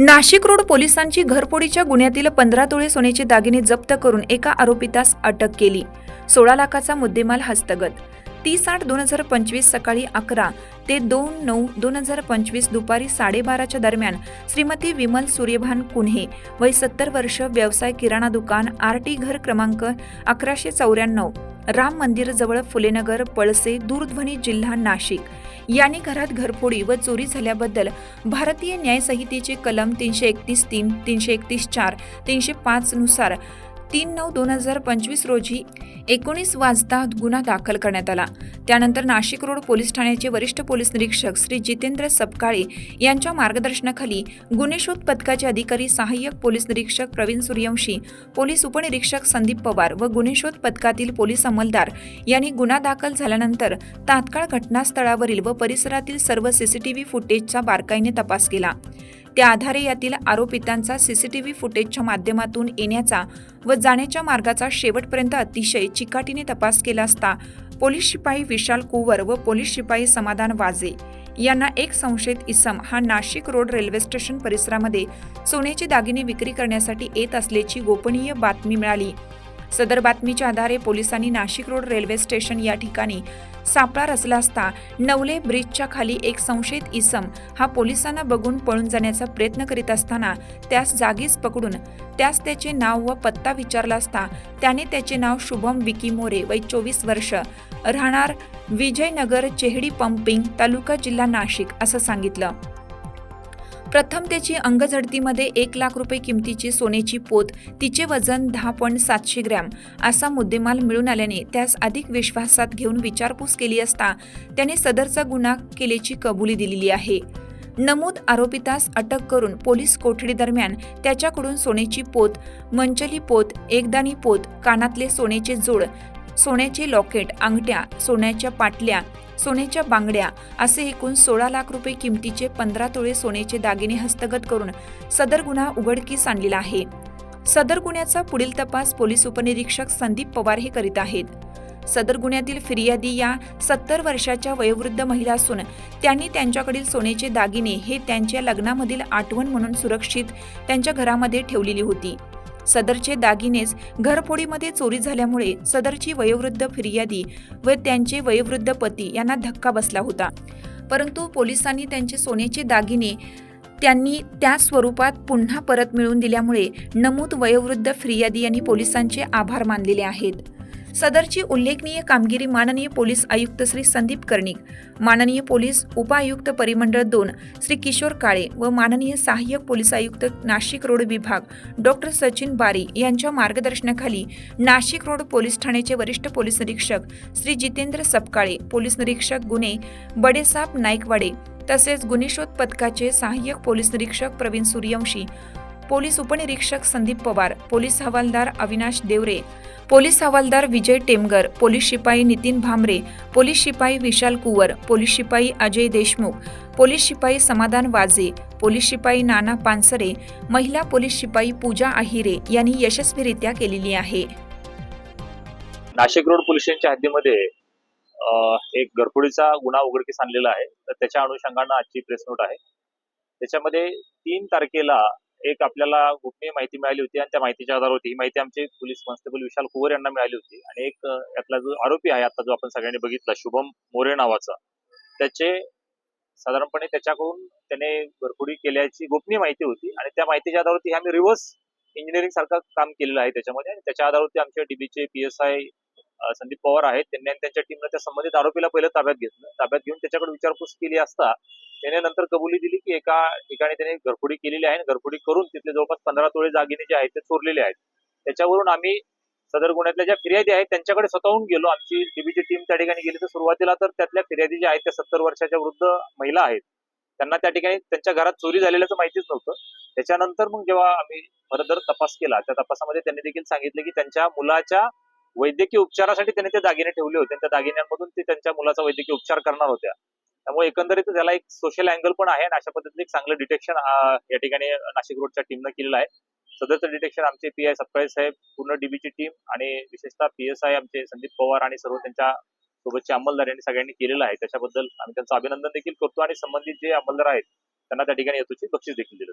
Nashik road पोलिसांची घरफोडीच्या गुन्ह्यातील पंधरा तोळे सोन्याचे दागिने जप्त करून एका आरोपितास अटक केली. सोळा लाखाचा मुद्देमाल हस्तगत. तीस आठ दोन हजार पंचवीस सकाळी अकरा ते दोन नऊ दोन हजार पंचवीस दुपारी साडेबाराच्या दरम्यान श्रीमती विमल सूर्यभान कुन्हे वय सत्तर वर्ष व्यवसाय किराणा दुकान आर टी घर क्रमांक अकराशे चौऱ्याण्णव राम मंदिरजवळ फुलेनगर पळसे दूरध्वनी जिल्हा नाशिक. याने घरात घरफोडी व चोरी झाल्याबद्दल भारतीय न्याय संहितेचे कलम तीनशे एकतीस तीन तीनशे एकतीस चार तीनशे पाच नुसार तीन नऊ दोन हजार पंचवीस रोजी एकोणीस वाजता गुन्हा दाखल करण्यात आला. त्यानंतर नाशिक रोड पोलीस ठाण्याचे वरिष्ठ पोलीस निरीक्षक श्री जितेंद्र सपकाळे यांच्या मार्गदर्शनाखाली गुन्हे शोध पथकाचे अधिकारी सहाय्यक पोलीस निरीक्षक प्रवीण सूर्यवंशी पोलीस उपनिरीक्षक संदीप पवार व गुन्हे शोध पथकातील पोलीस अंमलदार यांनी गुन्हा दाखल झाल्यानंतर तात्काळ घटनास्थळावरील व परिसरातील सर्व सीसीटीव्ही फुटेजचा बारकाईने तपास केला. त्या आधारे यातील आरोपितांचा सीसीटीव्ही फुटेजच्या माध्यमातून येण्याचा व जाण्याच्या मार्गाचा शेवटपर्यंत अतिशय चिकाटीने तपास केला असता पोलीस शिपाई विशाल कुवर व पोलीस शिपाई समाधान वाजे यांना एक संशयित इसम हा नाशिक रोड रेल्वे स्टेशन परिसरामध्ये सोन्याचे दागिने विक्री करण्यासाठी येत असल्याची गोपनीय बातमी मिळाली. सदर बातमीच्या आधारे पोलिसांनी नाशिक रोड रेल्वे स्टेशन या ठिकाणी सापळा रचला असता नवले ब्रिजच्या खाली एक संशयित इसम हा पोलिसांना बघून पळून जाण्याचा प्रयत्न करीत असताना त्यास जागीच पकडून त्यास त्याचे नाव व पत्ता विचारला असता त्याने त्याचे नाव शुभम विकी मोरे वय चोवीस वर्ष राहणार विजयनगर चेहडी पंपिंग तालुका जिल्हा नाशिक असं सांगितलं. प्रथम त्याची अंगझडतीमध्ये एक लाख रुपये किमतीची सोन्याची पोत तिचे वजन दहा पॉईंट सातशे ग्रॅम असा मुद्देमाल मिळून आल्याने त्यास अधिक विश्वासात घेऊन विचारपूस केली असता त्याने सदरचा गुन्हा केल्याची कबुली दिलेली आहे. नमूद आरोपितास अटक करून पोलीस कोठडी दरम्यान त्याच्याकडून सोन्याची पोत मंचली पोत एकदाणी पोत कानातले सोन्याचे जोड सोन्याचे लॉकेट अंगठ्या सोन्याच्या पाटल्या सोन्याच्या बांगड्या असे एकूण सोळा लाख रुपये किमतीचे पंधरा तोळे सोन्याचे दागिने हस्तगत करून सदर गुन्हा उघडकीस आणलेला आहे. सदर गुन्ह्याचा पुढील तपास पोलीस उपनिरीक्षक संदीप पवार हे करीत आहेत. सदर गुन्ह्यातील फिर्यादी या सत्तर वर्षाच्या वयोवृद्ध महिला असून त्यांनी त्यांच्याकडील सोन्याचे दागिने हे त्यांच्या लग्नामधील आठवण म्हणून सुरक्षित त्यांच्या घरामध्ये ठेवलेली होती. सदरचे दागिनेच घरफोडीमध्ये चोरी झाल्यामुळे सदरची वयोवृद्ध फिर्यादी व त्यांचे वयोवृद्ध पती यांना धक्का बसला होता. परंतु पोलिसांनी त्यांचे सोन्याचे दागिने त्यांनी त्या स्वरूपात पुन्हा परत मिळवून दिल्यामुळे नमूद वयोवृद्ध फिर्यादी यांनी पोलिसांचे आभार मानलेले आहेत. सदरची उल्लेखनीय कामगिरी माननीय पोलीस आयुक्त श्री संदीप कर्णिक माननीय पोलीस उपआयुक्त परिमंडळ दोन श्री किशोर काळे व माननीय सहाय्यक पोलीस आयुक्त नाशिक रोड विभाग डॉक्टर सचिन बारी यांच्या मार्गदर्शनाखाली नाशिक रोड पोलीस ठाण्याचे वरिष्ठ पोलीस निरीक्षक श्री जितेंद्र सपकाळे पोलीस निरीक्षक गुन्हे बडेसाप नाईकवाडे तसेच गुन्हेशोध पथकाचे सहाय्यक पोलीस निरीक्षक प्रवीण सूर्यवंशी पोलीस उपनिरीक्षक संदीप पवार पोलीस हवालदार अविनाश देवरे पोलीस हवालदार विजय टेमगर पोलीस शिपाई नितीन भामरे पोलीस शिपाई विशाल कुवर पोलीस शिपाई अजय देशमुख पोलीस शिपाई समाधान वाजे पोलीस शिपाई नाना पानसरे महिला पोलीस शिपाई पूजा आहिरे यांनी यशस्वीरित्या केलेली आहे. नाशिक रोड पोलीस स्टेशनच्या हद्दीमध्ये एक घरफोडीचा गुन्हा उघडकीस आणलेला आहे. तर त्याच्या अनुषंगानं आजची प्रेस नोट आहे. त्याच्यामध्ये तीन तारखेला एक आपल्याला गोपनीय माहिती मिळाली होती आणि त्या माहितीच्या आधारावरती ही माहिती आमचे पोलीस कॉन्स्टेबल विशाल कुवर यांना मिळाली होती. आणि एक यातला जो आरोपी आहे आता जो आपण सगळ्यांनी बघितला शुभम मोरे नावाचा त्याचे साधारणपणे त्याच्याकडून त्याने घरफोडी केल्याची गोपनीय माहिती होती आणि त्या माहितीच्या आधारावरती आम्ही रिव्हर्स इंजिनिअरिंग सारखं काम केलेलं आहे त्याच्यामध्ये आणि त्याच्या आधारावरती आमच्या डीबीचे P S I Sandeep Pawar आहेत. त्यांनी आणि त्यांच्या टीमनं त्या संबंधित आरोपीला पहिलं ताब्यात घेतलं. ताब्यात घेऊन त्याच्याकडे विचारपूस केली असता त्याने नंतर कबुली दिली की एका ठिकाणी त्याने घरफोडी केलेली आहे घरफोडी करून तिथले जवळपास पंधरा तोळे दागिने जे आहेत ते चोरलेले आहेत. त्याच्यावरून आम्ही सदर गुन्ह्यातल्या ज्या फिर्यादी आहेत त्यांच्याकडे स्वतःहून गेलो. आमची डीबीची टीम त्या ठिकाणी गेली. तर सुरुवातीला तर त्यातल्या फिर्यादी ज्या आहेत त्या सत्तर वर्षाच्या वृद्ध महिला आहेत. त्यांना त्या ठिकाणी त्यांच्या घरात चोरी झालेल्याचं माहितीच नव्हतं. त्याच्यानंतर मग जेव्हा आम्ही फरदर तपास केला त्या तपासामध्ये त्यांनी देखील सांगितलं की त्यांच्या मुलाच्या वैद्यकीय उपचारासाठी त्यांनी ते दागिने ठेवले होते. त्या दागिन्यांमधून ते त्यांच्या मुलाचा वैद्यकीय उपचार करणार होत्या. त्यामुळे एकंदरीत त्याला एक सोशल अँगल पण आहे आणि अशा पद्धतीने एक चांगलं डिटेक्शन या ठिकाणी नाशिक रोडच्या टीमनं केलेलं आहे. सदरचं डिटेक्शन आमचे पी आय सप्राईज साहेब पूर्ण डीबीची टीम आणि विशेषतः पी एस आय आमचे संदीप पवार आणि सर्व त्यांच्या सोबतचे अंमलदार यांनी सगळ्यांनी केलेलं आहे. त्याच्याबद्दल आम्ही त्यांचं अभिनंदन देखील करतो आणि संबंधित जे अंमलदार आहेत त्यांना त्या ठिकाणी यथोचित बक्षीस देखील दिलं